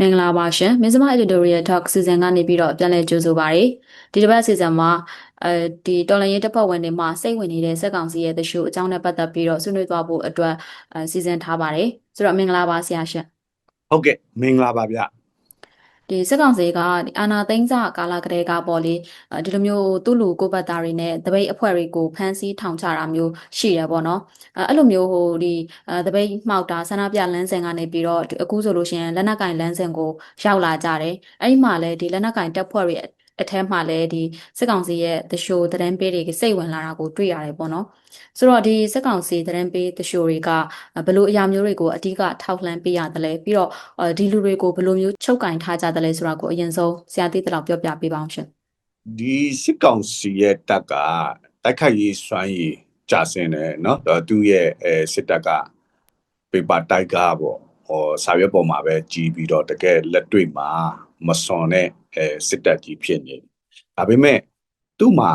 မင်္ဂလာပါရှင်မင်းစမ editorial talk စီစဉ်ကနေပြီးတော့ပြန်လည်ကြိုဆိုပါရစေဒီတစ်ပတ်စီစဉ်မှာအဲဒီတော်လန်ရေးတပ်ဖွဲ့ဝင်တွေမှာစိတ်ဝင်နေတဲ့စက်ကောင်စီရဲ့တရှုအကြောင်းနဲ့ပတ်သက်ပြီးတော့ဆွေးနွေးသွားဖို့အတွက်အဲစီစဉ်ထားပါတယ်ဆိုတော့မင်္ဂလာပါဆရာရှင်ဟုတ်ကဲ့မင်္ဂလာပါဗျ ဒီစက်ကောင်စီကဒီအာနာသိန်းစာကာလကလေးကပေါ့လေအဲဒီလိုမျိုးသူ့လူကိုပတ်သားတွေနဲ့တပိတ်အဖွဲ့တွေကိုဖမ်းဆီးထောင်ချတာမျိုးရှိတယ်ပေါ့နော်အဲအဲ့လိုမျိုးဟိုဒီအဲတပိတ်မှောက်တာဆန္ဒပြလမ်းစဉ်ကနေပြီးတော့ဒီအခုဆိုလို့ရှိရင်လက်နက်ကင်လမ်းစဉ်ကိုရောက်လာကြတယ်အဲ့ဒီမှာလည်းဒီလက်နက်ကင်တပ်ဖွဲ့တွေ အထက်မှာလည်းဒီစစ်ကောင်စီရဲ့တရှိုသတန်းပေးတွေစိတ်ဝင်လာတာကိုတွေ့ရတယ်ပေါ့နော်ဆိုတော့ဒီစစ်ကောင်စီသတန်းပေးတရှိုတွေကဘယ်လိုအရာမျိုးတွေကိုအဓိကထောက်လှမ်းပေးရတယ်လဲပြီးတော့ဒီလူတွေကိုဘယ်လိုမျိုးချုပ်ကင်ထားကြတယ်လဲဆိုတာကိုအရင်ဆုံးဆရာသိတဲ့လောက်ပြောပြပေးပါအောင်ရှင် ဒီစစ်ကောင်စီရဲ့တပ်ကတိုက်ခိုက်ရေးစွမ်းရည်ကြဆင်းတယ်เนาะသူရဲ့အဲစစ်တပ်ကပေပါတိုက်ကားပေါ့ဟောစာရွက်ပေါ်မှာပဲကြီးပြီးတော့တကယ်လက်တွေ့မှာ မစွန်တဲ့အဲစစ်တပ်ကြီးဖြစ်နေတယ်ဒါပေမဲ့သူ့မှာ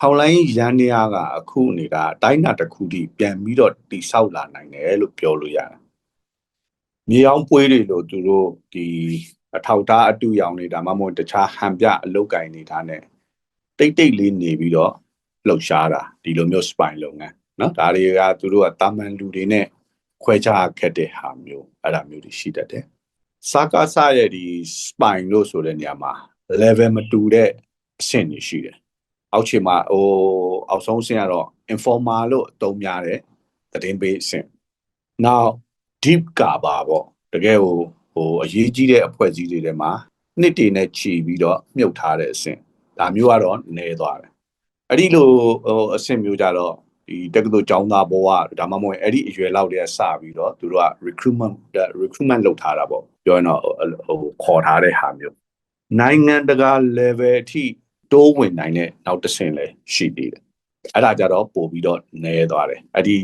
ထောင်လိုင်းရန်နေရကအခုနေတာတိုင်းနာတစ်ခုထိပြန်ပြီးတော့တိဆောက်လာနိုင်တယ်လို့ပြောလို့ရတယ်မြေအောင်ပွေးတွေလို့သူတို့ဒီအထောက်ထားအတူရောင်နေတာမှမဟုတ်တခြားဟန်ပြအလုတ်ကင်နေတာ ਨੇ တိတ်တိတ်လေးနေပြီးတော့လှုပ်ရှားတာဒီလိုမျိုး spine လုပ်ငန်းเนาะဒါတွေကသူတို့ကတာမန်လူတွေနဲ့ခွဲခြားခက်တဲ့ဟာမျိုးအဲ့ဒါမျိုးတွေရှိတတ်တယ် စာကားစရဲ့ဒီ spine လို့ဆိုတဲ့နေရာမှာ level မတူတဲ့အဆင့်တွေရှိတယ်အောက်ခြေမှာဟိုအောက်ဆုံးအဆင့်ကတော့ informer လို့အသုံးများတယ်သတင်းပေးအဆင့် now deep ကပါပေါ့တကယ်ဟိုဟိုအရေးကြီးတဲ့အဖွဲ့အစည်းတွေထဲမှာနှစ်တည်နဲ့ခြီးပြီးတော့မြုပ်ထားတဲ့အဆင့်ဒါမျိုးကတော့နည်းသွားတယ်အဲ့ဒီလိုဟိုအဆင့်မျိုးကြတော့ဒီတက္ကသိုလ်ကျောင်းသားဘဝဒါမှမဟုတ်အဲ့ဒီအရွယ်လောက်တည်းစပြီးတော့သူတို့က recruitment recruitment လုပ်ထားတာပေါ့ ပြောရင်တော့ဟိုခေါ်ထားတဲ့ဟာမျိုးနိုင်ငံတကာ level အထိတိုးဝင်နိုင်တဲ့နောက်တစ်ဆင့်လည်းရှိသေးတယ်အဲ့ဒါကြတော့ပို့ပြီးတော့နည်းသွားတယ်အဲ့ဒီ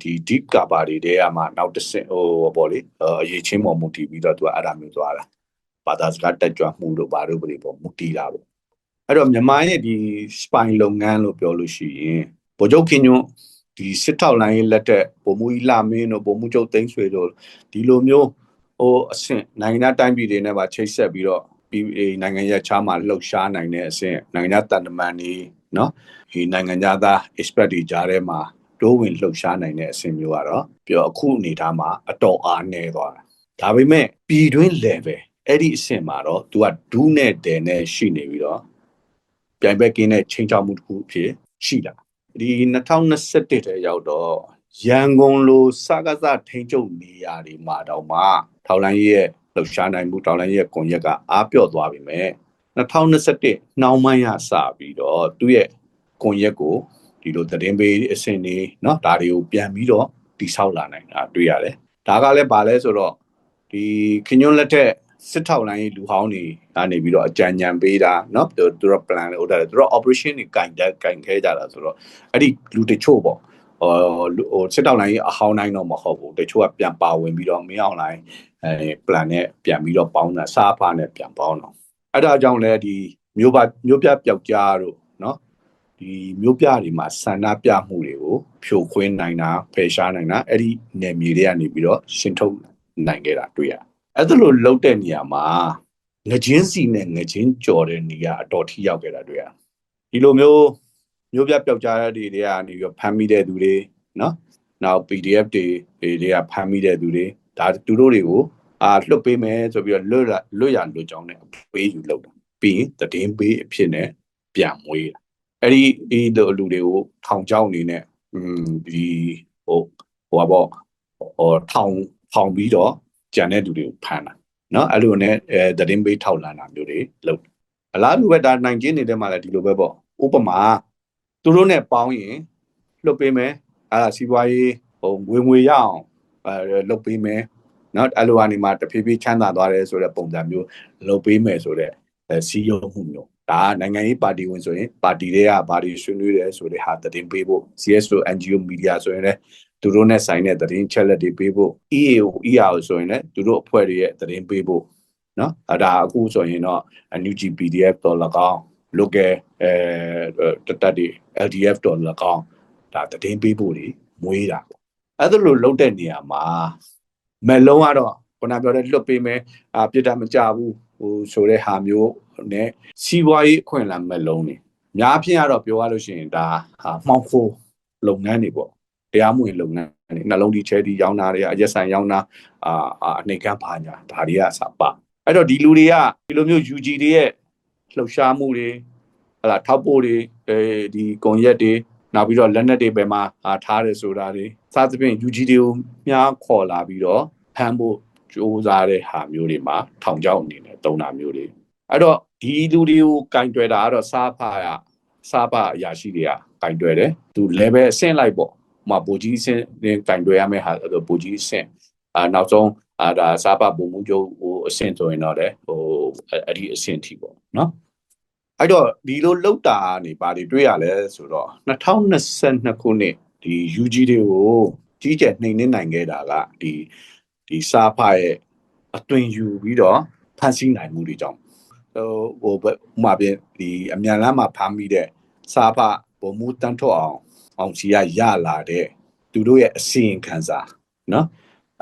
ဒီ deep cover တွေတဲကမှနောက်တစ်ဆင့်ဟိုပေါ့လေအရေးချင်းပေါ်မူတည်ပြီးတော့သူကအဲ့ဒါမျိုးသွားတာဘာသာစကားတက်ကြွမှုတို့ဘာတို့ဘယ်ပေါ်မူတည်တာပေါ့အဲ့တော့မြန်မာရဲ့ဒီ spine လုပ်ငန်းလို့ပြောလို့ရှိရင်ဗိုလ်ချုပ်ခင်ညွန်းဒီစစ်ထောက်လိုင်းရဲ့လက်တက်ပုံမူကြီးလာမင်းတို့ပုံမူချုပ်သိန်းဆွေတို့ဒီလိုမျိုး ဟိုအဆင့်နိုင်ငံတိုင်းပြည်တွေနဲ့ပါချိတ်ဆက်ပြီးတော့ပြီးနိုင်ငံရဲ့ချားမှာလှုပ်ရှားနိုင်တဲ့အဆင့်နိုင်ငံတန်တမန်တွေနော်ဒီနိုင်ငံသား expert တွေကြားထဲမှာတိုးဝင်လှုပ်ရှားနိုင်တဲ့အဆင့်မျိုးကတော့ပြောအခုအနေထားမှာအတော်အားနည်းသွားတာဒါပေမဲ့ပြည်တွင်း level အဲ့ဒီအဆင့်မှာတော့ तू ကဒူးနဲ့တယ်နဲ့ရှိနေပြီးတော့ပြိုင်ဘက်ကင်းတဲ့ချိန်ချောက်မှုတစ်ခုအဖြစ်ရှိလာဒီ2021ထဲရောက်တော့ရန်ကုန်လိုစကားစထိန်ချုပ်နေရာတွေမှာတော့မှ ထောက်လိုင်းရဲ့လှုပ်ရှားနိုင်မှုထောက်လိုင်းရဲ့ကွန်ရက်ကအားပြော့သွားပြီမဲ့2021နှောင်းပိုင်းရစပြီးတော့သူ့ရဲ့ကွန်ရက်ကိုဒီလိုသတင်းပေးအဆင့်တွေเนาะဒါတွေကိုပြန်ပြီးတော့တိဆောက်လာနိုင်တာတွေ့ရတယ်ဒါကလည်းဗာလဲဆိုတော့ဒီခင်ညွန်းလက်ထက်စစ်ထောက်လိုင်းလူဟောင်းတွေကနေပြီးတော့အကြံဉာဏ်ပေးတာเนาะသူတို့ plan လေးဟုတ်တယ်သူတို့ operation တွေကင်တဲ့ကင်ခဲကြတာဆိုတော့အဲ့ဒီလူတချို့ပေါ့ ဟိုဟိုစစ်တောက်လိုင်းအဟောင်းတိုင်းတော့မဟုတ်ဘူးတချို့ကပြန်ပါဝင်ပြီးတော့မင်းအောင်လိုင်းအဲ plan နဲ့ပြန်ပြီးတော့ပေါင်းတာစားဖားနဲ့ပြန်ပေါင်းတော့အဲ့ဒါကြောင့်လဲဒီမျိုးပါမျိုးပြပျောက်ကြားတို့နော်ဒီမျိုးပြတွေမှာဆန္ဒပြမှုတွေကိုဖြိုခွင်းနိုင်တာဖယ်ရှားနိုင်တာအဲ့ဒီနယ်မြေတွေကနေပြီးတော့ရှင်းထုတ်နိုင်ခဲ့တာတွေ့ရအဲ့ဒါလို့လောက်တဲ့နေရာမှာငချင်းစီနဲ့ငချင်းကြော်တဲ့နေရာအတော်ထိရောက်ခဲ့တာတွေ့ရဒီလိုမျိုး မျိုးပြပျောက်ကြားတွေတွေကနေပြီးဖမ်းမိတဲ့သူတွေနော်နောက် PDF တွေတွေကဖမ်းမိတဲ့သူတွေဒါသူတို့တွေကိုအာလွတ်ပေးမယ်ဆိုပြီးတော့လွတ်လွတ်ရလွတ်ကြောင်းနဲ့ပေးယူလုပ်တာပြီးရင်တည်င်းပေးအဖြစ်နဲ့ပြန်မွေးတာအဲ့ဒီဒီလူတွေကိုထောင်ချောင်းအနေနဲ့อืมဒီဟိုဟိုပါပေါ့ဟိုထောင်ထောင်ပြီးတော့ကြံတဲ့လူတွေကိုဖမ်းတာเนาะအဲ့လိုနဲ့အဲတည်င်းပေးထောက်လန်တာမျိုးတွေလုပ်အလားတူပဲဒါနိုင်ကျင်းနေတဲ့မှာလည်းဒီလိုပဲပေါ့ဥပမာ သူတို့နဲ့ပေါင်းရင်လွတ်ပေးမယ်အဲ့ဒါစီးပွားရေးဟိုငွေငွေရအောင်အဲလွတ်ပေးမယ်နော်အဲ့လိုအနေမှာတဖြည်းဖြည်းချမ်းသာသွားတယ်ဆိုတဲ့ပုံစံမျိုးလုပ်ပေးမယ်ဆိုတဲ့အဲစီးရုံးမှုမျိုးဒါနိုင်ငံရေးပါတီဝင်ဆိုရင်ပါတီတွေကဘာတွေဆွေးနွေးတယ်ဆိုတဲ့ဟာသတင်းပေးဖို့ CSO NGO media ဆိုရင်လည်းသူတို့နဲ့ဆိုင်တဲ့သတင်းချက်လက်တွေပေးဖို့ EAO EAO ဆိုရင်လည်းသူတို့အဖွဲ့တွေရဲ့သတင်းပေးဖို့နော်အဲဒါအခုဆိုရင်တော့ NUG PDF တော့၎င်း local အဲတတ်တွေ LDF တော့၎င်းဒါသတင်းပေးဖို့တွေမွေးတာပေါ့အဲ့ဒါလိုလုပ်တဲ့နေရာမှာမက်လုံးကတော့ခုနပြောတဲ့လွတ်ပေးမယ်အာပြစ်ဒဏ်မကြဘူးဟိုဆိုတဲ့ဟာမျိုးနဲ့စီးပွားရေးအခွင့်အလမ်းမဲ့လုံးနေများဖြင့်ကတော့ပြောရလို့ရှိရင်ဒါဟာမှောင်ခိုလုပ်ငန်းတွေပေါ့တရားမဝင်လုပ်ငန်းတွေနှလုံးဒီချဲဒီရောင်းတာတွေအရက်ဆိုင်ရောင်းတာအာအာအနေကန်းပါညာဒါတွေကအစပါအဲ့တော့ဒီလူတွေကဒီလိုမျိုး UG တွေရဲ့ လှုပ်ရှားမှုတွေဟလာထောက်ပို့တွေအဲဒီကွန်ရက်တွေနောက်ပြီးတော့လက်နက်တွေပဲမှာအာထားတယ်ဆိုတာတွေစသဖြင့် UG တွေကိုမြားခေါ်လာပြီးတော့ဖမ်းဖို့စူးစမ်းတဲ့ဟာမျိုးတွေမှာထောင်ချောက်အနေနဲ့တုံးတာမျိုးတွေအဲ့တော့ဒီလူတွေကိုကင်တွယ်တာကတော့စားဖာရစားဖာအရာရှိတွေကကင်တွယ်တယ်သူ level အဆင့်လိုက်ပေါ့ဟိုမှာဗိုလ်ကြီးအဆင့်နဲ့ကင်တွယ်ရမယ့်ဟာဆိုဗိုလ်ကြီးအဆင့်အာနောက်ဆုံးအာဒါစားဖာပုံမှုချုပ်ဟိုအဆင့်ဆိုရင်တော့လေဟိုအဲ့ဒီအဆင့်ထိပေါ့နော် အဲ့တော့ဒီလိုလောက်တာနေပါတွေတွေ့ရလဲဆိုတော့2022ခုနှစ်ဒီ UG တွေကိုကြီးကျယ်နှိမ်နှင်းနိုင်ခဲ့တာကဒီဒီစာဖရဲ့အသွင်ယူပြီးတော့ဖန်ဆီးနိုင်မှုတွေကြောင့်ဟိုဟိုဘက်ဥပမာပြင်ဒီအမြန်လမ်းမှာဖမ်းမိတဲ့စာဖဘုံမူတန်းထွက်အောင်အောင်စီရရလာတဲ့သူတို့ရဲ့အစီရင်ခံစာနော်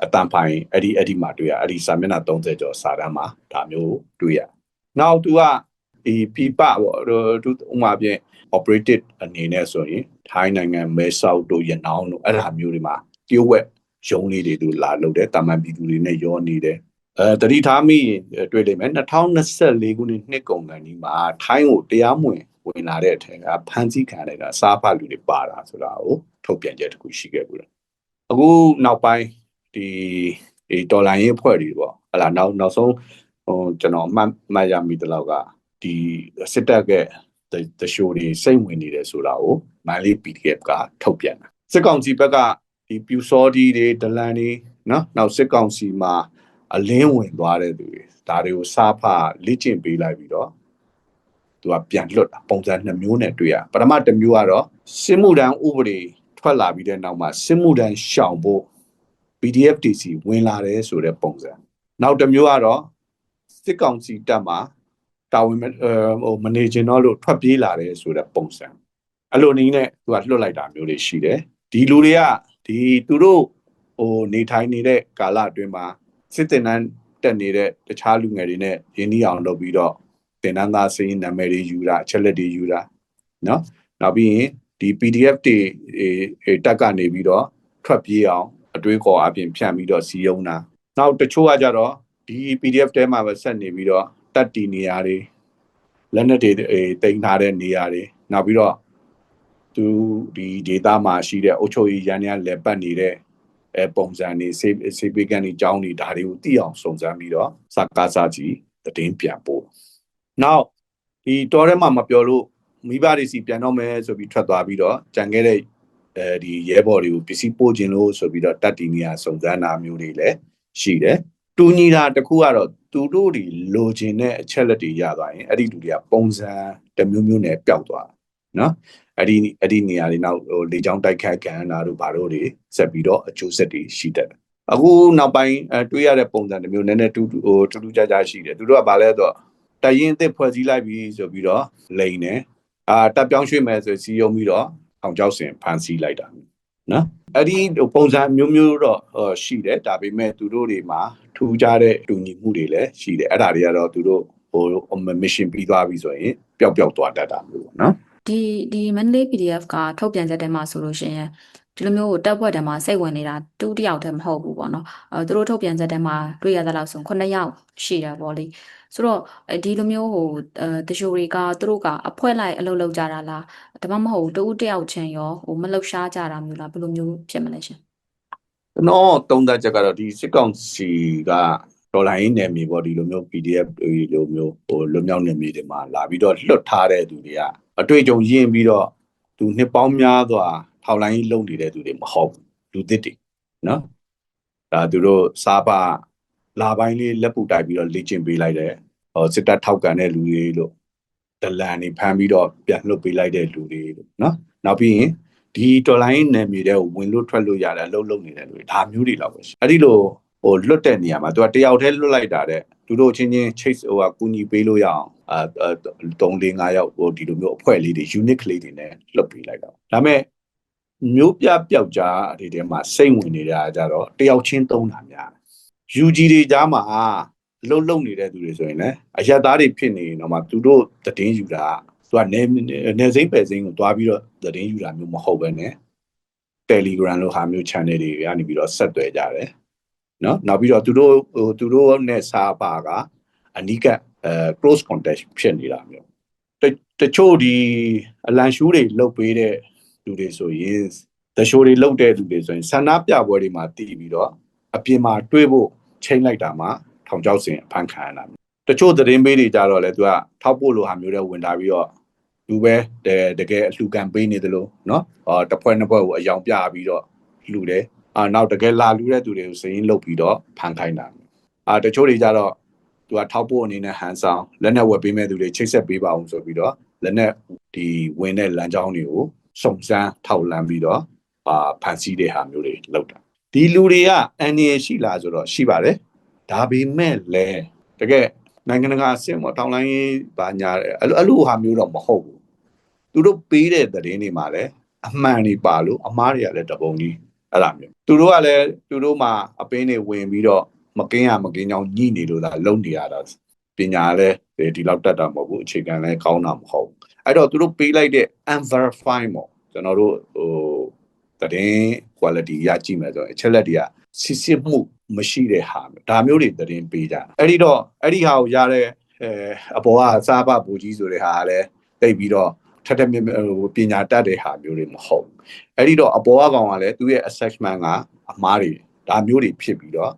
အတန်ဖိုင်အဲ့ဒီအဲ့ဒီမှာတွေ့ရအဲ့ဒီစာမျက်နှာ30ကျော်စာတမ်းမှာဒါမျိုးတွေ့ရနောက်သူက ဒီပြပပေါ့သူဥပမာပြင် operated အနေနဲ့ဆိုရင်ထိုင်းနိုင်ငံမဲဆောက်တို့ရနောင်းတို့အဲ့ဒါမျိုးတွေမှာတရုတ်ဝက်ရုံးလေးတွေသူလာလုပ်တယ်တာမန်ပြည်သူတွေနဲ့ရောနေတယ်အဲတတိထားမိရင်တွေ့လိမ့်မယ်2024ခုနှစ်နှစ်ကုန်ကန်ဒီမှာထိုင်းကိုတရားမဝင်ဝင်လာတဲ့အထက်ကဖမ်းဆီးခံရတဲ့စားဖတ်လူတွေပါတာဆိုတာကိုထုတ်ပြန်ချက်တစ်ခုရှိခဲ့ဘူးလားအခုနောက်ပိုင်းဒီဒီဒေါ်လာရင်းဖွဲ့တွေပေါ့ဟလာနောက်နောက်ဆုံးဟိုကျွန်တော်မှတ်မှတ်ရမိတဲ့လောက်က ဒီစစ်တပ်ကတရှိုးတွေစိတ်ဝင်နေတယ်ဆိုတာကိုမန်လေး PDF ကထုတ်ပြန်တာစစ်ကောင်စီဘက်ကဒီပြူစောဒီတွေဒလန်တွေနော်နောက်စစ်ကောင်စီမှာအလင်းဝင်သွားတဲ့သူတွေဒါတွေကိုစားဖလေ့ကျင့်ပေးလိုက်ပြီးတော့သူကပြန်လွတ်တာပုံစံနှမျိုးနဲ့တွေ့ရပထမတစ်မျိုးကတော့စစ်မှုထမ်းဥပဒေထွက်လာပြီးတဲ့နောက်မှာစစ်မှုထမ်းရှောင်ဖို့ PDF TC ဝင်လာတယ်ဆိုတဲ့ပုံစံနောက်တစ်မျိုးကတော့စစ်ကောင်စီတပ်မှာ တာဝန်ဟိုမနေချင်တော့လို့ထွက်ပြေးလာတယ်ဆိုတဲ့ပုံစံအဲ့လိုနည်းနဲ့သူကလွတ်လိုက်တာမျိုးတွေရှိတယ်ဒီလူတွေကဒီသူတို့ဟိုနေထိုင်နေတဲ့ကာလအတွင်းမှာစစ်တင်တန်းတက်နေတဲ့တခြားလူငယ်တွေနဲ့ရင်းနှီးအောင်လုပ်ပြီးတော့တင်တန်းသားစင်းနာမည်တွေယူတာအချက်လက်တွေယူတာနော်နောက်ပြီးရင်ဒီ PDF တွေအဲတက်ကနေပြီးတော့ထွက်ပြေးအောင်အတွေးခေါ်အပြင်ဖြန့်ပြီးတော့စီယုံတာနောက်တချို့ကကြတော့ဒီ PDF တဲမှာပဲဆက်နေပြီးတော့ တက်တီနေရာတွေလက်နက်တွေတင်ထားတဲ့နေရာတွေနောက်ပြီးတော့သူဒီဒေတာမှာရှိတဲ့အုပ်ချုပ်ရေးရန်ရလက်ပတ်နေတဲ့အဲပုံစံတွေစေစေပေကန်တွေကြောင်းတွေဒါတွေကိုသိအောင်စုံစမ်းပြီးတော့စကားစားကြီးတည်င်းပြန်ပို့နောက်ဒီတော်ထဲမှာမပြောလို့မိဘတွေစီပြန်တော့မယ်ဆိုပြီးထွက်သွားပြီးတော့ကြံခဲ့တဲ့အဲဒီရဲဘော်တွေကိုပစ္စည်းပို့ခြင်းလို့ဆိုပြီးတော့တတ်တီနေရစုံစမ်းတာမျိုးတွေလည်းရှိတယ် တူညီတာတခုကတော့သူတို့တွေလိုချင်တဲ့အချက်လက်တွေရသွားရင်အဲ့ဒီလူတွေကပုံစံတစ်မျိုးမျိုးနဲ့ပျောက်သွားနော်အဲ့ဒီအဲ့ဒီနေရာတွေနောက်ဟိုလေချောင်းတိုက်ခတ်ကန်တာတို့ဘာတို့တွေဆက်ပြီးတော့အကျိုးဆက်တွေရှိတတ်တယ်အခုနောက်ပိုင်းအဲတွေးရတဲ့ပုံစံတစ်မျိုးနည်းနည်းတူဟိုတူတူကြကြရှိတယ်သူတို့ကဘာလဲဆိုတော့တရင်အစ်စ်ဖွဲ့စည်းလိုက်ပြီးဆိုပြီးတော့လိန်တယ်အာတက်ပြောင်းရွှေ့မယ်ဆိုစီယုံပြီးတော့အောင်ကြောက်စင်ဖန်ဆီးလိုက်တာနော်အဲ့ဒီပုံစံမျိုးမျိုးတော့ရှိတယ်ဒါပေမဲ့သူတို့တွေမှာ ထူးခြားတဲ့တူညီမှုတွေလည်းရှိတယ်အဲ့ဒါတွေကတော့သူတို့ဟို mission ပြီးသွားပြီဆိုရင်ပျောက်ပျောက်သွားတတ်တာမျိုးပေါ့နော်ဒီဒီ Monday PDF ကထုတ်ပြန်ချက်ထဲမှာဆိုလို့ရှိရင်ဒီလိုမျိုးတက်ဘွက်ထဲမှာစိတ်ဝင်နေတာတူတယောက်တည်းမဟုတ်ဘူးပေါ့နော်အဲသူတို့ထုတ်ပြန်ချက်ထဲမှာတွေ့ရသလောက်ဆို9ယောက်ရှိတယ်ပေါ့လေဆိုတော့ဒီလိုမျိုးဟိုအဲတချို့တွေကသူတို့ကအဖွဲလိုက်အလုပ်လုပ်ကြတာလားဒါမှမဟုတ်တူတယောက်ချင်းရောဟိုမလှုပ်ရှားကြတာမျိုးလားဘယ်လိုမျိုးဖြစ်မလဲရှင် ကျွန်တော်သုံးသပ်ချက်ကတော့ဒီစစ်ကောင်စီကဒေါ်လာရင်းနယ်မြေပေါ့ဒီလိုမျိုး PDF တွေလိုမျိုးဟိုလွတ်မြောက်နယ်မြေတွေမှာလာပြီးတော့လွတ်ထားတဲ့သူတွေကအတွေ့အကြုံရင်းပြီးတော့သူနှစ်ပေါင်းများစွာထောက်လိုင်းကြီးလုံနေတဲ့သူတွေမဟုတ်ဘူးလူသစ်တွေနော်ဒါသူတို့စားပါလာပိုင်းလေးလက်ပူတိုက်ပြီးတော့လေ့ကျင့်ပေးလိုက်တယ်ဟိုစစ်တပ်ထောက်ကန်တဲ့လူတွေလို့ဒလန်တွေဖမ်းပြီးတော့ပြန်လွတ်ပေးလိုက်တဲ့လူတွေလို့နော်နောက်ပြီးရင် ဒီတော်လိုင်းနယ်မြေတွေကိုဝင်လို့ထွက်လို့ရတယ်အလုပ်လုပ်နေတဲ့လူတွေဒါမျိုးတွေလောက်ပဲရှိအဲ့ဒီလိုဟိုလွတ်တဲ့နေရာမှာသူကတယောက်တည်းလွတ်လိုက်တာတဲ့သူတို့ချင်းချင်း chase ဟိုကကူညီပေးလို့ရအောင်အာ3 4 5ယောက်ဟိုဒီလိုမျိုးအဖွဲ့လေးတွေ unique လေးတွေနဲ့လွတ်ပေးလိုက်တာဒါပေမဲ့မျိုးပြပျောက်ကြားတွေထဲမှာစိတ်ဝင်နေတာကြတော့တယောက်ချင်းသုံးတာများ UG တွေကြားမှာအလုံးလုံးနေတဲ့သူတွေဆိုရင်လည်းအရက်သားတွေဖြစ်နေရင်တော့မှသူတို့သတင်းယူတာ သူကနေနေစိမ့်ပယ်စိမ့်ကိုတွားပြီးတော့သတင်းယူတာမျိုးမဟုတ်ပဲね Telegram လို့ဟာမျိုး channel တွေကနေပြီးတော့ဆက်သွယ်ကြတယ်နော်နောက်ပြီးတော့သူတို့ဟိုသူတို့နဲ့စာပါကအနိကအဲ close contact ဖြစ်နေတာမျိုးတတချို့ဒီအလန်ရှူးတွေလုတ်ပေးတဲ့လူတွေဆိုရင်တရှိုးတွေလုတ်တဲ့လူတွေဆိုရင်ဆန္ဒပြပွဲတွေမှာတည်ပြီးတော့အပြင်မှာတွေးဖို့ချိန်လိုက်တာမှာထောင်ချောက်စင်အဖန်ခံရတာတချို့သတင်းပေးတွေကြတော့လေသူကထောက်ဖို့လိုဟာမျိုးတွေဝင်လာပြီးတော့ လူပဲတကယ်တကယ်အလှကံပေးနေတယ်လို့နော်အော်တစ်ဖွဲ့နှစ်ဖွဲ့ကိုအယောင်ပြပြီးတော့လူတယ်အာနောက်တကယ်လာလူတဲ့သူတွေကိုစရင်လုတ်ပြီးတော့ဖန်ခိုင်းတာအာတချို့တွေကြတော့သူကထောက်ဖို့အနေနဲ့ဟန်ဆောင်လက်နဲ့ဝက်ပေးမဲ့သူတွေချိတ်ဆက်ပေးပါအောင်ဆိုပြီးတော့လက်နဲ့ဒီဝင်တဲ့လမ်းကြောင်းတွေကိုစုံစမ်းထောက်လန်းပြီးတော့အာဖန်ဆီးတဲ့ဟာမျိုးတွေလုပ်တာဒီလူတွေကအန်ရရှိလားဆိုတော့ရှိပါတယ်ဒါပေမဲ့လည်းတကယ်နိုင်ငံတကာအဆင့်ပေါ်ထောင်လိုင်းရေးဘာညာအဲ့လိုအဲ့လိုဟာမျိုးတော့မဟုတ်ဘူး သူတို့ပေးတဲ့သတင်းတွေမှာလည်းအမှန်တွေပါလို့အမားတွေကလည်းတပုံကြီးအဲ့လိုမျိုးသူတို့ကလည်းသူတို့မှာအပင်းတွေဝင်ပြီးတော့မကင်းရမကင်းကြောင်ညှိနေလို့သာလုံနေရတာပညာလည်းဒီလောက်တက်တာမဟုတ်ဘူးအခြေခံလည်းကောင်းတာမဟုတ်ဘူးအဲ့တော့သူတို့ပေးလိုက်တဲ့ unverify ပေါ့ကျွန်တော်တို့ဟိုသတင်း quality ရကြည့်မယ်ဆိုရင်အချက်လက်တွေကစစ်စစ်မှုမရှိတဲ့ဟာမျိုးဒါမျိုးတွေသတင်းပေးကြတာအဲ့ဒီတော့အဲ့ဒီဟာကိုရတဲ့အဲအပေါ်ကစားပပူကြီးဆိုတဲ့ဟာကလည်းတိတ်ပြီးတော့ထ က်ထက်မြက်မြက်ဟိုပညာတတ်တဲ့ဟာမျိုးတွေမဟုတ်ဘူးအဲ့ဒီတော့အပေါ်ကကောင်ကလည်းသူရဲ့ assessment ကအမားတွေဒါမျိုးတွေဖြစ်ပြီးတော့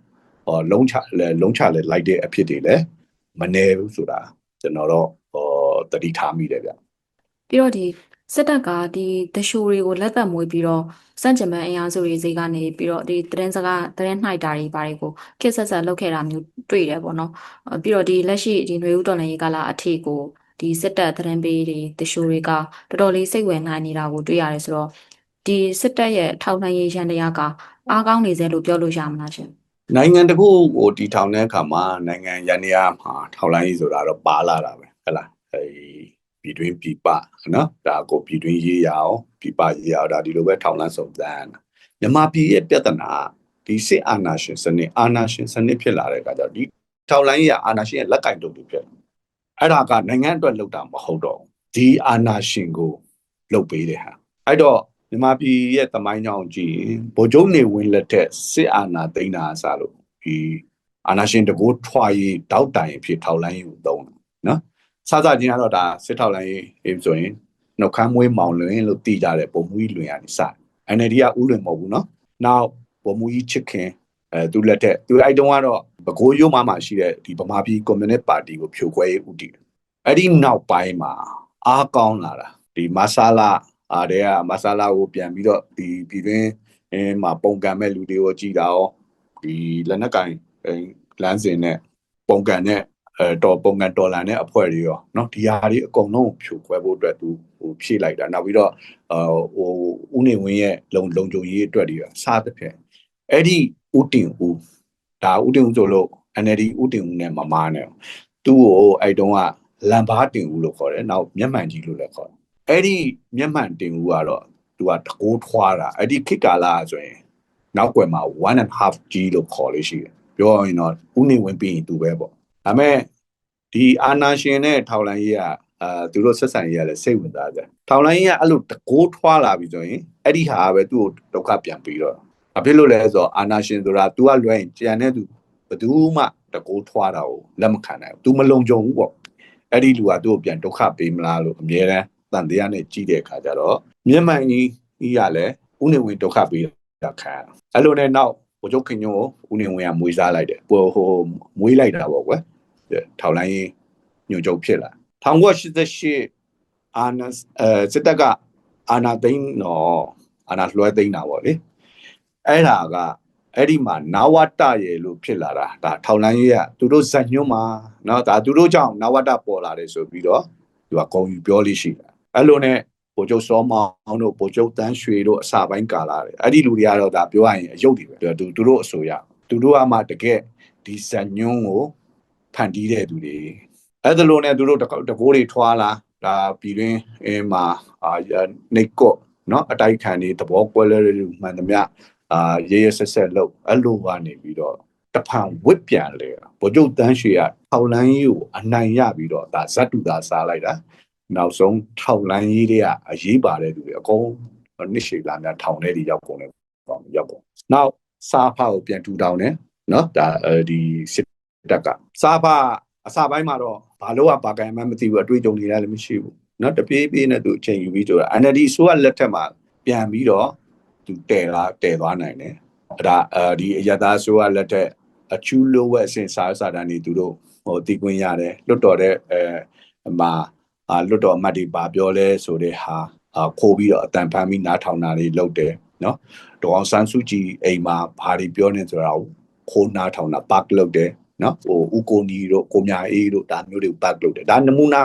ဟောလုံးချလဲလုံးချလဲလိုက်တဲ့အဖြစ်တွေလည်းမနေဘူးဆိုတာကျွန်တော်တော့ဟောတတိထားမိတယ်ဗျပြီးတော့ဒီစစ်တပ်ကဒီတရှိုတွေကိုလက်သက်မွေးပြီးတော့စန့်ကျင်ဘန်အင်အားစုတွေစိတ်ကနေပြီးတော့ဒီသတင်းစကားသတင်းနှိုက်တာတွေဘာတွေကိုခက်ဆက်ဆက်လုပ်ခဲ့တာမျိုးတွေ့တယ်ပေါ့နော်အပြီးတော့ဒီလက်ရှိဒီຫນွေဦးတော်လှန်ရေးကာလအထိကို ဒီစစ်တပ်သတင်းပေးတွေတရှိုတွေကတော်တော်လေးစိတ်ဝင်နိုင်နေတာကိုတွေ့ရတယ်ဆိုတော့ဒီစစ်တပ်ရဲ့ထောက်လှမ်းရေးရန်တရားကအားကောင်းနေစေလို့ပြောလို့ရမလားရှင်နိုင်ငံတစ်ခုကိုတည်ထောင်တဲ့အခါမှာနိုင်ငံရန်ရာမှာထောက်လိုင်းရေးဆိုတာတော့ပါလာတာပဲဟဲ့လားအဲပြည်တွင်းပြည်ပနော်ဒါကိုပြည်တွင်းရေးရအောင်ပြည်ပရေးရအောင်ဒါဒီလိုပဲထောက်လန်းစုံစမ်းတာမြန်မာပြည်ရဲ့ပြဿနာဒီစစ်အာဏာရှင်စနစ်အာဏာရှင်စနစ်ဖြစ်လာတဲ့အခါကျတော့ဒီထောက်လိုင်းရေးရအာဏာရှင်ရဲ့လက်ကင်တုပ်တွေဖြစ် အဲ့ဒါကနိုင်ငံအတွက်လုပ်တာမဟုတ်တော့ဒီအာဏာရှင်ကိုလုပ်ပေးတဲ့ဟာအဲ့တော့မြန်မာပြည်ရဲ့တမိုင်းကြောင်ကြည့်ဗိုလ်ချုပ်နေဝင်လက်ထက်စစ်အာဏာသိမ်းတာအစားလို့ဒီအာဏာရှင်တကိုးထွာရေးတောက်တိုင်ဖြစ်ထောက်လိုင်းရေးကိုသုံးတာနော်စစချင်းကတော့ဒါစစ်ထောက်လိုင်းရေးအေးဆိုရင်နှုတ်ခမ်းမွေးမောင်လွင်လို့တည်ကြတယ်ပုံမူကြီးလွင်ရနေစ NLD ကဥလွင်မဟုတ်ဘူးနော်နောက်ပုံမူကြီးချစ်ခင် အဲသူလက်ထက်သူအဲ့တုန်းကတော့ဘကိုးရုံးမှမှရှိတဲ့ဒီဗမာပြည်ကွန်မြူနစ်ပါတီကိုဖြိုခွဲရေးဦးတည်အဲ့ဒီနောက်ပိုင်းမှာအားကောင်းလာတာဒီမဆာလာအားတဲ့ကမဆာလာကိုပြန်ပြီးတော့ဒီပြည်တွင်းအဲမှာပုံကံမဲ့လူတွေကိုကြည်တာရောဒီလက်နက်ကင်လမ်းစဉ်နဲ့ပုံကံနဲ့အဲတော်ပုံကံဒေါ်လာနဲ့အဖွဲ့တွေရောเนาะဒီဟာတွေအကုန်လုံးဖြိုခွဲဖို့အတွက်သူဟိုဖြည့်လိုက်တာနောက်ပြီးတော့အာဟိုဦးနေဝင်းရဲ့လုံလုံခြုံရေးအတွက်တွေစားတဲ့ဖြစ် အဲ့ဒီဦးတင်ဦးဒါဦးတင်ဦးဆိုလို့ NLD ဦးတင်ဦးနဲ့မမားနဲ့သူ့ကိုအဲ့တုန်းကလမ်ဘာတင်ဦးလို့ခေါ်တယ်နောက်မျက်မှန်ကြီးလို့လည်းခေါ်တယ်အဲ့ဒီမျက်မှန်တင်ဦးကတော့သူကတကိုးထွားတာအဲ့ဒီခေတ်ကာလဆိုရင်နောက်ွယ်မှာ1 and half G လို့ခေါ်လို့ရှိတယ်ပြောရရင်တော့ဦးနေဝင်းပြီးရင်သူပဲပေါ့ဒါပေမဲ့ဒီအာနာရှင်နဲ့ထောက်လိုင်းကြီးကအာသူတို့ဆက်ဆံရေးကလည်းစိတ်ဝင်စားကြထောင်လိုင်းကြီးကအဲ့လိုတကိုးထွားလာပြီဆိုရင်အဲ့ဒီဟာကပဲသူ့ကိုဒုက္ခပြန်ပြီးတော့ ဘာဖြစ်လို့လဲဆိုတော့အာနာရှင်ဆိုတာ तू ကလွှဲရင်ကြံတဲ့သူဘယ်သူမှတကိုးထွားတာကိုလက်မခံနိုင်ဘူး तू မလုံခြုံဘူးပေါ့အဲ့ဒီလူကသူ့ကိုပြန်ဒုက္ခပေးမလားလို့အမြဲတမ်းတန်တရားနဲ့ကြည့်တဲ့အခါကျတော့မျက်မှန်ကြီးကြီးကလည်းဥနေဝင်ဒုက္ခပေးတာခံအဲ့လိုနဲ့နောက်ဘိုလ်ချုပ်ခင်ညိုကိုဥနေဝင်ကမွေးစားလိုက်တယ်ဟိုဟိုမွေးလိုက်တာပေါ့ကွယ်ထောင်လိုင်းညိုချုပ်ဖြစ်လာ1988အာနာအဲစစ်တပ်ကအာနာသိန်းတော့အာနာလွှဲသိန်းတာပေါ့လေ အဲ့ဒါကအဲ့ဒီမှာနာဝတ္တရေလို့ဖြစ်လာတာဒါထောင်လိုင်းရေးကသူတို့ဇက်ညွှန်းမှာเนาะဒါသူတို့ကြောင့်နာဝတ္တပေါ်လာတယ်ဆိုပြီးတော့သူကဂုံယူပြောလို့ရှိတာအဲ့လိုနဲ့ဗိုလ်ချုပ်စောမောင်တို့ဗိုလ်ချုပ်တန်းရွှေတို့အစာပိုင်းကာလာတယ်အဲ့ဒီလူတွေကတော့ဒါပြောရရင်အယုတ်တွေပဲသူသူတို့အဆိုရသူတို့ကမှတကယ်ဒီဇက်ညွှန်းကိုဖန်တီးတဲ့သူတွေအဲ့ဒါလိုနဲ့သူတို့တကိုးတွေထွားလာဒါပြည်တွင်းအင်းမှာအာနေကော့เนาะအတိုက်ခံတွေသဘောကွဲလဲလူမှန်သမျှ အာရဲရဲဆက်ဆက်လို့အဲ့လိုကနေပြီးတော့တဖန်ဝစ်ပြန်လေဗိုလ်ချုပ်တန်းရွှေကထောက်လန်းကြီးကိုအနိုင်ရပြီးတော့ဒါဇတ်တူသာစားလိုက်တာနောက်ဆုံးထောက်လန်းကြီးတွေကအရေးပါတဲ့သူတွေအကုန်နှစ်ရှည်လာများထောင်ထဲတွေရောက်ကုန်တယ်ပေါ့ရောက်ကုန်နောက်စာဖကိုပြန်ထူထောင်တယ်နော်ဒါဒီစစ်တပ်ကစာဖအစပိုင်းမှာတော့ဘာလို့ကဘာကံမှမသိဘူးအတွေ့အကြုံတွေလည်းမရှိဘူးနော်တပြေးပြေးနဲ့သူအချိန်ယူပြီးဆိုတာ NLD ဆိုကလက်ထက်မှာပြန်ပြီးတော့ သူတည်လာတည်သွားနိုင်တယ်အဲ့ဒါအဲဒီအရသာဆိုကလက်ထက်အချူးလိုဝက်အစဉ်စာစာတန်းနေသူတို့ဟိုတည်ခွင့်ရတယ်လွတ်တော်တဲ့အဲမှာအာလွတ်တော်အမတ်တွေပါပြောလဲဆိုတဲ့ဟာအာခိုးပြီးတော့အတန်ဖမ်းပြီးနားထောင်တာတွေလုပ်တယ်နော်ဒေါအောင်ဆန်းစုကြည်အိမ်မှာဘာတွေပြောနေဆိုတာကိုခိုးနားထောင်တာပတ်လုပ်တယ်နော်ဟိုဥကိုနီတို့ကိုမြအေးတို့ဒါမျိုးတွေပတ်လုပ်တယ်ဒါနမူနာ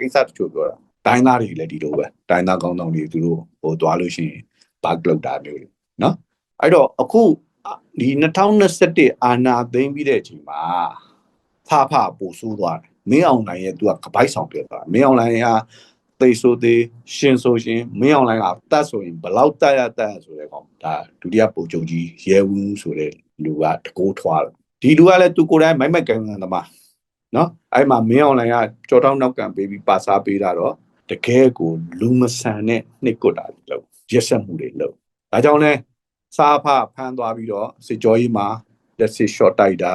ကိစ္စတချို့ပြောတာတိုင်းသားတွေလည်းဒီလိုပဲတိုင်းသားကောင်းဆောင်တွေသူတို့ဟိုသွားလို့ရှိရင် ပတ်လုပ်တာမျိုးတွေနော်အဲ့တော့အခုဒီ2021အာနာသိမ့်ပြီးတဲ့အချိန်မှာဖဖပို့ဆိုးသွားတယ်မင်းအောင်နိုင်ရဲ့သူကကပိုက်ဆောင်ပြသွားမင်းအောင်နိုင်ဟာသိဆိုသေးရှင်ဆိုရှင်မင်းအောင်လိုင်းကတတ်ဆိုရင်ဘလောက်တတ်ရတတ်ဆိုတဲ့ကောင်ဒါဒုတိယပုံချုပ်ကြီးရဲဝူးဆိုတဲ့လူကတကိုးထွားတယ်ဒီလူကလည်းသူကိုယ်တိုင်မိုက်မိုက်ကန်ကန်သမားနော်အဲ့မှာမင်းအောင်လိုင်းကကြောတောင်းနောက်ကန်ပေးပြီးပါစားပေးတာတော့တကယ်ကိုလူမဆန်တဲ့နှစ်ကွတ်တာလို့ ရက်ဆက်မှုတွေလို့ဒါကြောင့်လဲစားဖဖမ်းသွားပြီးတော့စစ်ကြောကြီးမှာလက်စစ် short တိုက်တာ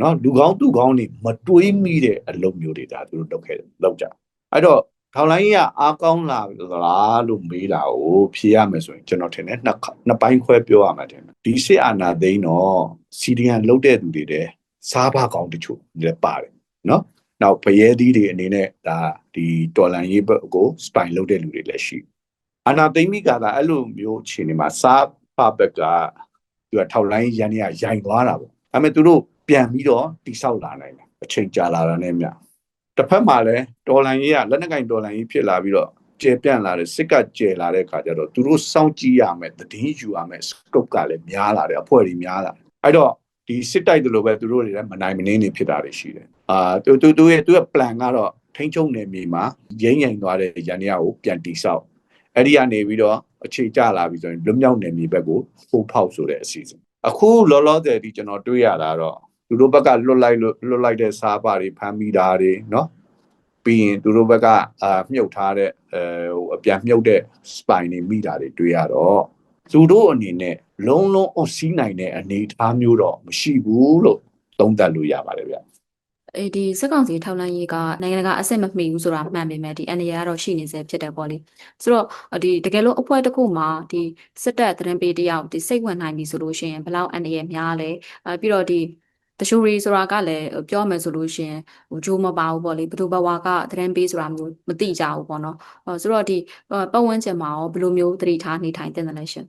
နော်လူကောင်းသူကောင်းနေမတွေးမိတဲ့အလုပ်မျိုးတွေဒါသူတို့လုပ်ခဲ့လုပ်ကြအဲ့တော့ထောင်လိုင်းကြီးကအားကောင်းလာလားလို့မေးတာကိုဖြေရမယ်ဆိုရင်ကျွန်တော်ထင်တယ်နှစ်နှစ်ပိုင်းခွဲပြောရမှာတယ်ဒီစစ်အာဏာသိမ်းတော့စီဒီယန်လုတ်တဲ့သူတွေတဲ့စားပါကောင်းတချို့လည်းပါတယ်နော်နောက်ဖရဲသီးတွေအနေနဲ့ဒါဒီတော်လန်ရေးဘက်ကိုစပိုင်လုတ်တဲ့လူတွေလည်းရှိ အာဏာသိမ်းမိကသာအဲ့လိုမျိုးအခြေအနေမှာစားပါဘက်ကသူကထောက်လိုင်းရန်နေရရိုင်သွားတာပေါ့ဒါပေမဲ့သူတို့ပြန်ပြီးတော့တိဆောက်လာနိုင်တယ်အချိန်ကြာလာတာနဲ့မြတစ်ဖက်မှာလည်းတော်လန်ရေးကလက်နက်ကင်တော်လန်ရေးဖြစ်လာပြီးတော့ကျေပြန့်လာတဲ့စစ်ကကျေလာတဲ့ခါကျတော့သူတို့စောင့်ကြည့်ရမယ်တည်င်းယူရမယ် scope ကလည်းများလာတယ်အဖွဲ့တွေများလာတယ်အဲ့တော့ဒီစစ်တိုက်တယ်လို့ပဲသူတို့တွေလည်းမနိုင်မနှင်းနေဖြစ်တာတွေရှိတယ်အာသူသူသူရဲ့သူရဲ့ plan ကတော့ထိန်းချုပ်နေမြေမှာရင်းရင်သွားတဲ့ရန်ရကိုပြန်တိဆောက် အဲ့ဒီကနေပြီးတော့အခြေကျလာပြီးဆိုရင်လွတ်မြောက်နေမြေဘက်ကိုပို့ဖောက်ဆိုတဲ့အစီအစဉ်အခုလောလောဆယ်ဒီကျွန်တော်တွေးရတာတော့သူတို့ဘက်ကလွတ်လိုက်လွတ်လိုက်တဲ့စားပါတွေဖမ်းမိတာတွေเนาะပြီးရင်သူတို့ဘက်ကအာမြုပ်ထားတဲ့အဲဟိုအပြန်မြုပ်တဲ့ spine တွေမိတာတွေတွေ့ရတော့သူတို့အနေနဲ့လုံးလုံးအုပ်စီးနိုင်တဲ့အနေအထားမျိုးတော့မရှိဘူးလို့သုံးသပ်လို့ရပါတယ်ဗျ အဲဒီစစ်ကောင်စီထောက်လှမ်းရေးကနိုင်ငံတကာအဆင့်မမှီဘူးဆိုတာမှန်ပေမဲ့ဒီအန္တရာယ်ကတော့ရှိနေစေဖြစ်တယ်ပေါ့လေဆိုတော့ဒီတကယ်လို့အဖွဲ့တစ်ခုမှာဒီစစ်တပ်သတင်းပေးတယောက်ဒီစိတ်ဝင်နိုင်ပြီဆိုလို့ရှိရင်ဘလောက်အန္တရာယ်များလဲအဲပြီးတော့ဒီတရှူရီဆိုတာကလည်းပြောမယ်ဆိုလို့ရှင်ဟိုဂျိုးမပါဘူးပေါ့လေဘသူဘဝကသတန်ပေးဆိုတာမျိုးမသိကြဘူးပေါ့နော်ဆိုတော့ဒီပတ်ဝန်းကျင်မှာရောဘယ်လိုမျိုးသတိထားနေထိုင်တင်တယ်လဲရှင်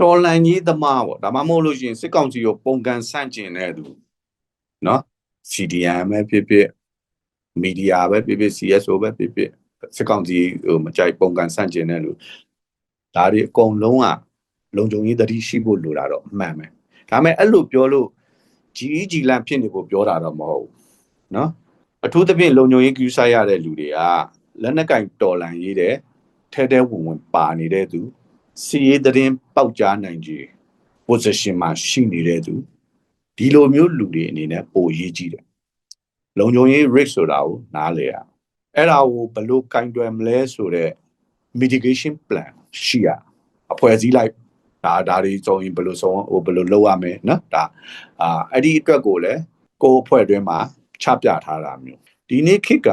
တော်လန်ကြီးသမားပေါ့ဒါမှမဟုတ်လို့ရှင်စစ်ကောင်စီကိုပုံကန်ဆန့်ကျင်တဲ့သူနော် CDM ပဲဖြစ်ဖြစ်မီဒီယာပဲဖြစ်ဖြစ် CSO ပဲဖြစ်ဖြစ်စစ်ကောင်စီဟိုမကြိုက်ပုံကန်ဆန့်ကျင်တဲ့လူဒါတွေအကုန်လုံးကလုံခြုံရေးတတိရှိဖို့လိုတာတော့အမှန်ပဲဒါပေမဲ့အဲ့လိုပြောလို့ကြီးကြီးလန့်ဖြစ်နေဖို့ပြောတာတော့မဟုတ်ဘူးเนาะအထူးသဖြင့်လုံခြုံရေးကူးဆိုင်ရတဲ့လူတွေကလက်နက်ကင်တော်လန်ရေးတဲ့ထဲထဲဝင်ဝင်ပါနေတဲ့သူစီရေးသတင်းပေါက်ကြားနိုင်ကြီး position မှာရှိနေတဲ့သူ ဒီလိုမျိုးလူတွေအနေနဲ့ပိုရေးကြည့်တယ်လုံခြုံရေး risk ဆိုတာကိုနားလည်ရအဲ့ဒါကိုဘလို့ကင်တွယ်မလဲဆိုတော့ mitigation plan ရှိရအဖွဲ့အစည်းလိုက်ဒါဒါတွေကြုံရင်ဘယ်လိုဆုံးဟိုဘယ်လိုလုပ်ရမလဲနော်ဒါအာအဲ့ဒီအတွက်ကိုလည်းကိုယ်အဖွဲ့အတွင်းမှာချပြထားတာမျိုးဒီနေ့ခေတ်က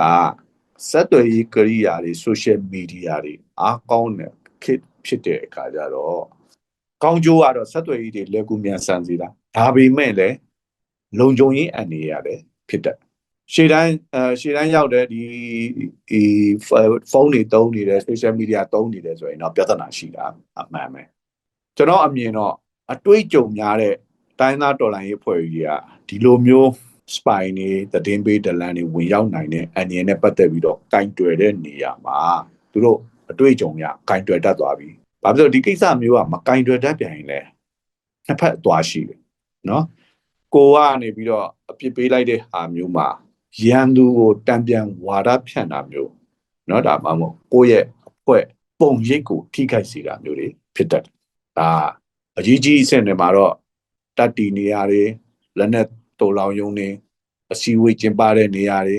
စက်တွေရေးကိရိယာတွေ social media တွေအားကောင်းတဲ့ခေတ်ဖြစ်တဲ့အခါကျတော့ ကောင်းကျိုးကတော့ဆက်သွယ်ရေးတွေလက်ကူမြန်ဆန်စေတာဒါပေမဲ့လည်းလုံခြုံရေးအနေရတယ်ဖြစ်တယ်ရှေ့တိုင်းအဲရှေ့တိုင်းရောက်တဲ့ဒီဒီဖုန်းတွေတုံးနေတယ် social media တုံးနေတယ်ဆိုရင်တော့ပြဿနာရှိတာအမှန်ပဲကျွန်တော်အမြင်တော့အတွေးကြုံများတဲ့တိုင်းသားတော်လိုင်းရေးဖွဲ့ကြီးကဒီလိုမျိုး spine တွေသတင်းပေးဒလန်တွေဝင်ရောက်နိုင်တဲ့အန်ရနဲ့ပတ်သက်ပြီးတော့ကင်တွယ်တဲ့နေရာမှာသူတို့အတွေ့အကြုံရကင်တွယ်တတ်သွားပြီ။ ဘာဖြစ်လို့ဒီကိစ္စမျိုးကမကင်တွယ်တတ်ပြန်ရင်လဲနှစ်ဖက်အသွားရှိတယ်နော်။ကိုကနေပြီးတော့အပြစ်ပေးလိုက်တဲ့ဟာမျိုးမှာရန်သူကိုတံပြန်ဝါဒဖြန့်တာမျိုးနော်ဒါမှမဟုတ်ကိုယ့်ရဲ့အဖွဲ့ပုံရိပ်ကိုထိခိုက်စေတာမျိုးတွေဖြစ်တတ်တယ်။ဒါအကြီးကြီးအဆင့်တွေမှာတော့တတ်တီနေရာတွေလက်နက်တော်လောင်ယုံနေအစည်းအဝေးကျင်းပတဲ့နေရာတွေ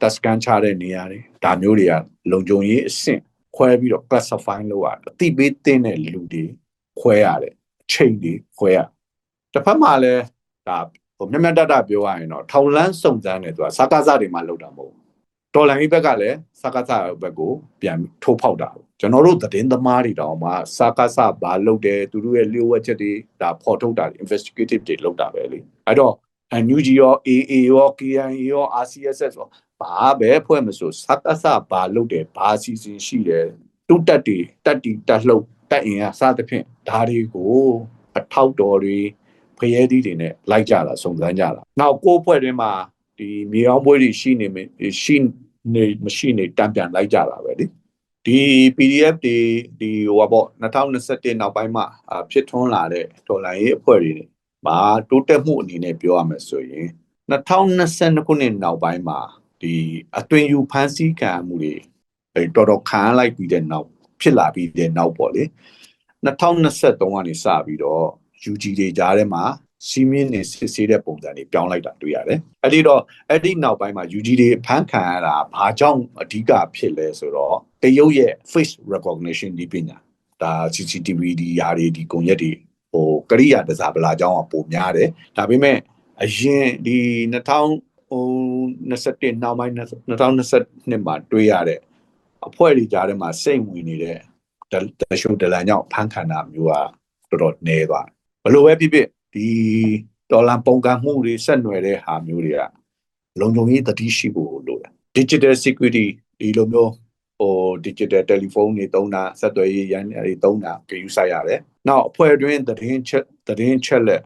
တက်စကန်ချတဲ့နေရာတွေဒါမျိုးတွေကလုံခြုံရေးအဆင့် ခွဲပြီးတော့ classify လုပ်ရတယ်အတိပေးတင်းတဲ့လူတွေခွဲရတယ်အချိန်တွေခွဲရတစ်ဖက်မှာလည်းဒါဟိုမြတ်မြတ်တတပြောရရင်တော့ထောင်လန်းစုံစမ်းတယ်ဆိုတာစကားစားတွေမှလောက်တာမဟုတ်ဘူးတော်လိုင်းဘက်ကလည်းစကားစားဘက်ကိုပြန်ထိုးဖောက်တာပေါ့ကျွန်တော်တို့သတင်းသမားတွေတောင်မှစကားစားဘာလုပ်တယ်သူတို့ရဲ့လျှို့ဝှက်ချက်တွေဒါဖော်ထုတ်တာတွေ investigative တွေလုပ်တာပဲလေအဲ့တော့ NUG ရော AA ရော KIA ရော RCSS ရော ဘာပဲဖွဲ့မဆိုစကားစားဘာလုပ်တယ်ဘာအစီအစဉ်ရှိတယ်တုတ်တက်တွေတက်တီတက်လှုပ်တက်အင်အားစသဖြင့်ဒါတွေကိုအထောက်တော်တွေဖရဲသီးတွေနဲ့လိုက်ကြတာစုံစမ်းကြတာနောက်ကိုယ့်ဖွဲ့တွင်မှာဒီမြေအောင်ပွဲတွေရှိနေမယ်ရှိနေမရှိနေတံပြန်လိုက်ကြတာပဲလေဒီ PDF တွေဒီဟိုပါပေါ့2021နောက်ပိုင်းမှာအာဖြစ်ထွန်းလာတဲ့တော်လိုင်းရေးအဖွဲ့တွေမှာတိုးတက်မှုအနေနဲ့ပြောရမယ်ဆိုရင်2022ခုနှစ်နောက်ပိုင်းမှာ ဒီအသွင်ယူဖန်ဆီးခံမှုတွေအဲတော်တော်ခံရလိုက်ပြီးတဲ့နောက်ဖြစ်လာပြီးတဲ့နောက်ပေါ့လေ2023ကနေစပြီးတော့ UG တွေကြားထဲမှာစီးမင်းနေစစ်ဆေးတဲ့ပုံစံတွေပြောင်းလိုက်တာတွေ့ရတယ်။အဲ့ဒီတော့အဲ့ဒီနောက်ပိုင်းမှာ UG တွေဖန်ခံရတာဘာကြောင့်အဓိကဖြစ်လဲဆိုတော့တရုတ်ရဲ့ face recognition ဒီပညာဒါ CCTV ဒီຢာတွေဒီကုံရက်တွေဟိုကရိယာတစားပလာကြောင်းကပုံများတယ်။ဒါပေမဲ့အရင်ဒီ2000ဟို 21နောက်ပိုင်း2022မှာတွေ့ရတဲ့အဖွဲ့တွေကြားထဲမှာစိတ်ဝင်နေတဲ့တရှုံဒလန်ကြောင့်ဖန်ခံတာမျိုးကတော်တော်နည်းသွားတယ်ဘလို့ပဲဖြစ်ဖြစ်ဒီဒေါ်လာပုံကမှုတွေဆက်နွယ်တဲ့ဟာမျိုးတွေကလုံခြုံရေးတတိရှိဖို့လိုတယ် digital security ဒီလိုမျိုးဟို digital telephone တွေတုံးတာဆက်သွယ်ရေးရန်တွေတုံးတာကြည့်ဆိုင်ရတယ်။နောက်အဖွဲ့တွင်းသတင်းချက်သတင်းချက်လက်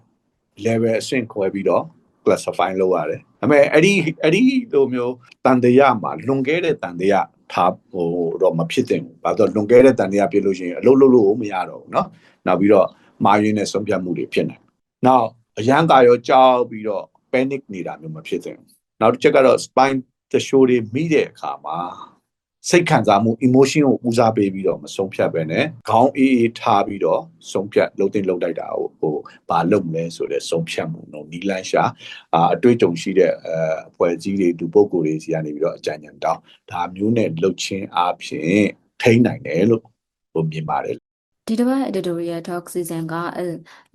level အဆင့်ခွဲပြီးတော့ classify လုပ်ရတယ်။ဒါပေမဲ့အဲ့ဒီအဲ့ဒီလိုမျိုးတန်တရားမှာလွန်ခဲ့တဲ့တန်တရားထားဟိုတော့မဖြစ်သင့်ဘူး။ဘာလို့လွန်ခဲ့တဲ့တန်တရားပြလို့ရှိရင်အလုပ်လုပ်လို့မရတော့ဘူးเนาะ။နောက်ပြီးတော့မာရင်းနဲ့ဆုံးဖြတ်မှုတွေဖြစ်နေ။နောက်အရန်ကာရောကြောက်ပြီးတော့ panic နေတာမျိုးမဖြစ်သင့်ဘူး။နောက်တစ်ချက်ကတော့ spine တရှိုးတွေမိတဲ့အခါမှာ စိတ်ခံစားမှု emotion ကိုဦးစားပေးပြီးတော့မဆုံးဖြတ်ပဲနဲ့ခေါင်းအေးအေးထားပြီးတော့ဆုံးဖြတ်လှုပ်တင်လှုပ်လိုက်တာဟိုဟိုဘာလုပ်မလဲဆိုတဲ့ဆုံးဖြတ်မှုနော်နီလန်းရှာအာအတွေ့အကြုံရှိတဲ့အဲအဖွဲ့အစည်းတွေလူပုဂ္ဂိုလ်တွေစီကနေပြီးတော့အကြံဉာဏ်တောင်းဒါမျိုးနဲ့လှုပ်ချင်းအားဖြင့်ထိန်းနိုင်တယ်လို့ဟိုမြင်ပါတယ်ဒီတစ်ပတ် editorial talk season ကအ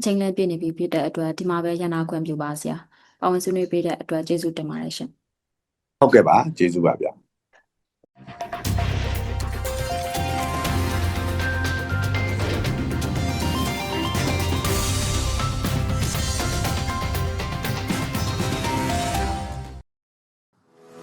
ချိန်လင်းပြည့်နေပြီဖြစ်တဲ့အတွက်ဒီမှာပဲရန်နာခွင့်ပြုပါဆရာ။ပါဝင်ဆွေးနွေးပေးတဲ့အတွက်ကျေးဇူးတင်ပါတယ်ရှင်ဟုတ်ကဲ့ပါကျေးဇူးပါဗျာ